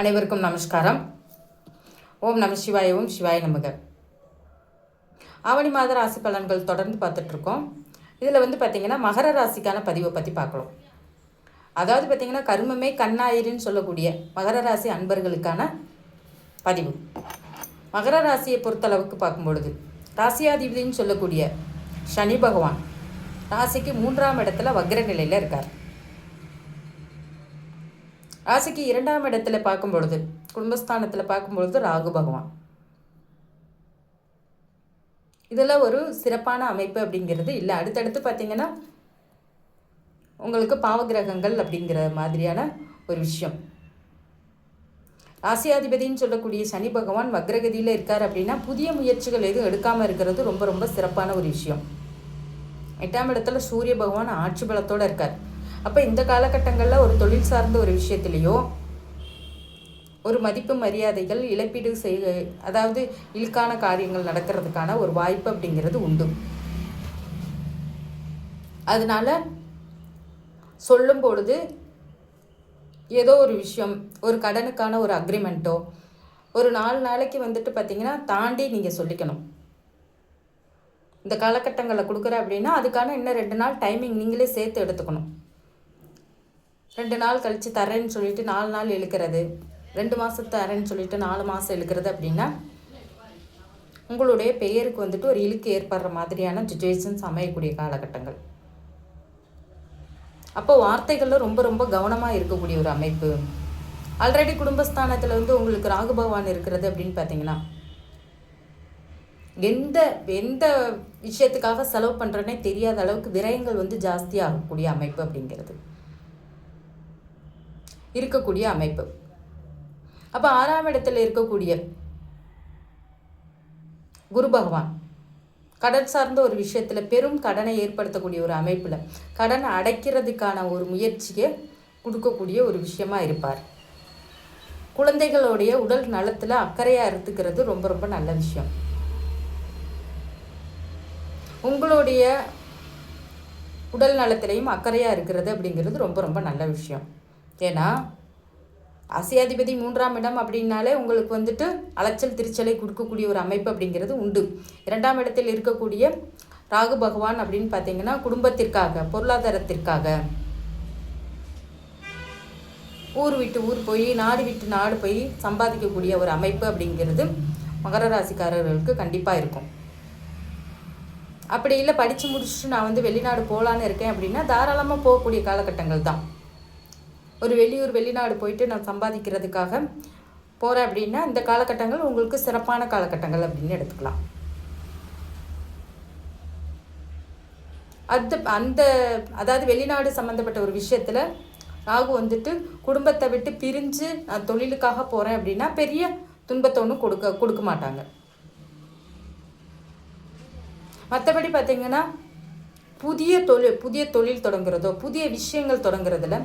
அனைவருக்கும் நமஸ்காரம். ஓம் நம சிவாய ஓம் சிவாய நமக. ஆவணி மாத ராசி பலன்கள் தொடர்ந்து பார்த்துட்ருக்கோம். இதில் வந்து பார்த்திங்கன்னா மகர ராசிக்கான பதிவை பற்றி பார்க்கலாம். அதாவது பார்த்திங்கன்னா கருமமே கண்ணாயிருன்னு சொல்லக்கூடிய மகர ராசி அன்பர்களுக்கான பதிவு. மகர ராசியை பொறுத்தளவுக்கு பார்க்கும்பொழுது ராசியாதிபதினு சொல்லக்கூடிய சனி பகவான் ராசிக்கு மூன்றாம் இடத்துல வக்ர நிலையில் இருக்கார். ராசிக்கு இரண்டாம் இடத்துல பார்க்கும் பொழுது குடும்பஸ்தானத்தில் பார்க்கும் பொழுது ராகு பகவான். இதில் ஒரு சிறப்பான அமைப்பு அப்படிங்கிறது இல்லை. அடுத்தடுத்து பார்த்தீங்கன்னா உங்களுக்கு பாவகிரகங்கள் அப்படிங்கிற மாதிரியான ஒரு விஷயம். ராசியாதிபதின்னு சொல்லக்கூடிய சனி பகவான் வக்ரகதியில் இருக்கார் அப்படின்னா புதிய முயற்சிகள் எதுவும் எடுக்காமல் இருக்கிறது ரொம்ப ரொம்ப சிறப்பான ஒரு விஷயம். எட்டாம் இடத்துல சூரிய பகவான் ஆட்சி பலத்தோடு இருக்கார். அப்போ இந்த காலகட்டங்களில் ஒரு தொழில் சார்ந்த ஒரு விஷயத்துலேயோ ஒரு மதிப்பு மரியாதைகள் இழப்பீடு செய்ய அதாவது இழுக்கான காரியங்கள் நடக்கிறதுக்கான ஒரு வாய்ப்பு அப்படிங்கிறது உண்டு. அதனால சொல்லும் பொழுது ஏதோ ஒரு விஷயம் ஒரு கடனுக்கான ஒரு அக்ரிமெண்ட்டோ ஒரு நாலு நாளைக்கு வந்துட்டு பார்த்தீங்கன்னா தாண்டி நீங்கள் சொல்லிக்கணும். இந்த காலகட்டங்களில் கொடுக்குற அப்படின்னா அதுக்கான இன்னும் ரெண்டு நாள் டைமிங் நீங்களே சேர்த்து எடுத்துக்கணும். ரெண்டு நாள் கழித்து தரேன்னு சொல்லிட்டு நாலு நாள் இழுக்கிறது. ரெண்டு மாதம் தரேன்னு சொல்லிட்டு நாலு மாதம் இழுக்கிறது அப்படின்னா உங்களுடைய பெயருக்கு வந்துட்டு ஒரு இழுக்கு ஏற்படுற மாதிரியான சுச்சுவேஷன்ஸ் அமையக்கூடிய காலகட்டங்கள். அப்போ வார்த்தைகளில் ரொம்ப ரொம்ப கவனமாக இருக்கக்கூடிய ஒரு அமைப்பு. ஆல்ரெடி குடும்பஸ்தானத்தில் வந்து உங்களுக்கு ராகு பகவான் இருக்கிறது அப்படின்னு பார்த்தீங்கன்னா எந்த எந்த விஷயத்துக்காக செலவு பண்ணுறேன்னே தெரியாத அளவுக்கு விரயங்கள் வந்து ஜாஸ்தியாகக்கூடிய அமைப்பு அப்படிங்கிறது. இருக்கக்கூடிய அமைப்பு. அப்போ ஆறாம் இடத்துல இருக்கக்கூடிய குரு பகவான் கடன் சார்ந்த ஒரு விஷயத்தில் பெரும் கடனை ஏற்படுத்தக்கூடிய ஒரு அமைப்பில் கடன் அடைக்கிறதுக்கான ஒரு முயற்சியை கொடுக்கக்கூடிய ஒரு விஷயமா இருப்பார். குழந்தைகளுடைய உடல் நலத்தில் அக்கறையாக இருந்துக்கிறது ரொம்ப ரொம்ப நல்ல விஷயம். உங்களுடைய உடல் நலத்திலையும் அக்கறையாக இருக்கிறது அப்படிங்கிறது ரொம்ப ரொம்ப நல்ல விஷயம். ஏன்னா ஆசியாதிபதி மூன்றாம் இடம் அப்படின்னாலே உங்களுக்கு வந்துட்டு அலைச்சல் திருச்சலை கொடுக்கக்கூடிய ஒரு அமைப்பு அப்படிங்கிறது உண்டு. இரண்டாம் இடத்தில் இருக்கக்கூடிய ராகு பகவான் அப்படின்னு பார்த்தீங்கன்னா குடும்பத்திற்காக பொருளாதாரத்திற்காக. ஊர் விட்டு ஊர் போய் நாடு விட்டு நாடு போய் சம்பாதிக்கக்கூடிய ஒரு அமைப்பு அப்படிங்கிறது மகர ராசிக்காரர்களுக்கு கண்டிப்பாக இருக்கும். அப்படி இல்லை படித்து முடிச்சுட்டு நான் வந்து வெளிநாடு போகலான்னு இருக்கேன் அப்படின்னா தாராளமாக போகக்கூடிய காலகட்டங்கள் தான். ஒரு வெளியூர் வெளிநாடு போயிட்டு நான் சம்பாதிக்கிறதுக்காக போகிறேன் அப்படின்னா இந்த காலகட்டங்கள் உங்களுக்கு சிறப்பான காலகட்டங்கள் அப்படின்னு எடுத்துக்கலாம். அது அந்த அதாவது வெளிநாடு சம்மந்தப்பட்ட ஒரு விஷயத்தில் ராகு வந்துட்டு குடும்பத்தை விட்டு பிரிஞ்சு நான் தொழிலுக்காக போகிறேன் அப்படின்னா பெரிய துன்பத்தை ஒன்றும் கொடுக்க கொடுக்க மாட்டாங்க. மற்றபடி பார்த்தீங்கன்னா புதிய தொழில் புதிய தொழில் தொடங்குறதோ புதிய விஷயங்கள் தொடங்குறதுல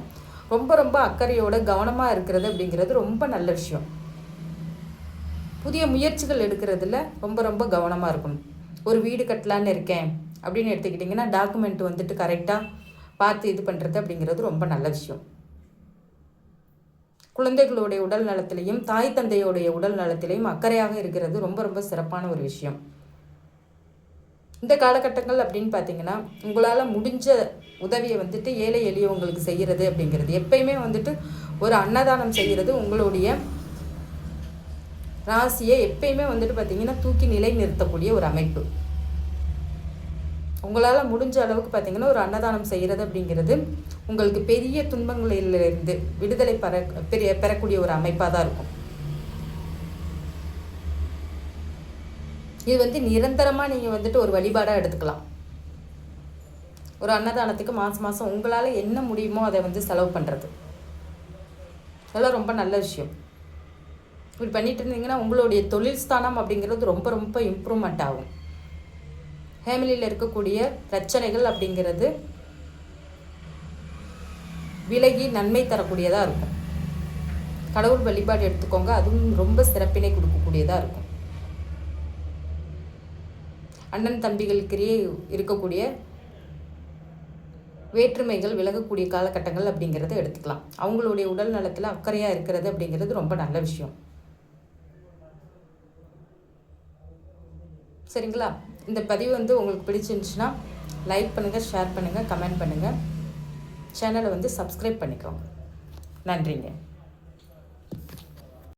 ரொம்ப ரொம்ப அக்கறையோட கவனமாக இருக்கிறது அப்படிங்கிறது ரொம்ப நல்ல விஷயம். புதிய முயற்சிகள் எடுக்கிறதுல ரொம்ப ரொம்ப கவனமாக இருக்கணும். ஒரு வீடு கட்டலான்னு இருக்கேன் அப்படின்னு எடுத்துக்கிட்டிங்கன்னா டாக்குமெண்ட் வந்துட்டு கரெக்டாக பார்த்து இது பண்ணுறது அப்படிங்கிறது ரொம்ப நல்ல விஷயம். குழந்தைகளுடைய உடல் நலத்திலையும் தாய் தந்தையோடைய உடல் நலத்திலையும் அக்கறையாக இருக்கிறது ரொம்ப ரொம்ப சிறப்பான ஒரு விஷயம். இந்த காலகட்டங்கள் அப்படின்னு பார்த்தீங்கன்னா உங்களால் முடிஞ்ச உதவியை வந்துட்டு ஏழை எளியவங்களுக்கு செய்கிறது அப்படிங்கிறது. எப்பயுமே வந்துட்டு ஒரு அன்னதானம் செய்கிறது உங்களுடைய ராசியை எப்பயுமே வந்துட்டு பார்த்தீங்கன்னா தூக்கி நிலை நிறுத்தக்கூடிய ஒரு அமைப்பு. உங்களால் முடிஞ்ச அளவுக்கு பார்த்தீங்கன்னா ஒரு அன்னதானம் செய்கிறது அப்படிங்கிறது உங்களுக்கு பெரிய துன்பங்களிலிருந்து விடுதலை பெற பெரிய பெறக்கூடிய ஒரு அமைப்பாக தான் இருக்கும். இது வந்து நிரந்தரமாக நீங்கள் வந்துட்டு ஒரு வழிபாடாக எடுத்துக்கலாம். ஒரு அன்னதானத்துக்கு மாதம் மாதம் உங்களால் என்ன முடியுமோ அதை வந்து செலவு பண்ணுறது அதெல்லாம் ரொம்ப நல்ல விஷயம். இப்படி பண்ணிட்டு இருந்தீங்கன்னா உங்களுடைய தொழில் ஸ்தானம் அப்படிங்கிறது ரொம்ப ரொம்ப இம்ப்ரூவ்மெண்ட் ஆகும். ஃபேமிலியில் இருக்கக்கூடிய பிரச்சனைகள் அப்படிங்கிறது விலகி நன்மை தரக்கூடியதாக இருக்கும். கடவுள் வழிபாடு எடுத்துக்கோங்க அதுவும் ரொம்ப சிறப்பினை கொடுக்கக்கூடியதாக இருக்கும். அண்ணன் தம்பிகளுக்கிடையே இருக்கக்கூடிய வேற்றுமைகள் விலகக்கூடிய காலகட்டங்கள் அப்படிங்கிறத எடுத்துக்கலாம். அவங்களுடைய உடல் நலத்தில் அக்கறையாக இருக்கிறது அப்படிங்கிறது ரொம்ப நல்ல விஷயம். சரிங்களா? இந்த பதிவு வந்து உங்களுக்கு பிடிச்சிருந்துச்சுன்னா லைக் பண்ணுங்கள் ஷேர் பண்ணுங்கள் கமெண்ட் பண்ணுங்கள் சேனலை வந்து சப்ஸ்கிரைப் பண்ணிக்கோங்க. நன்றிங்க.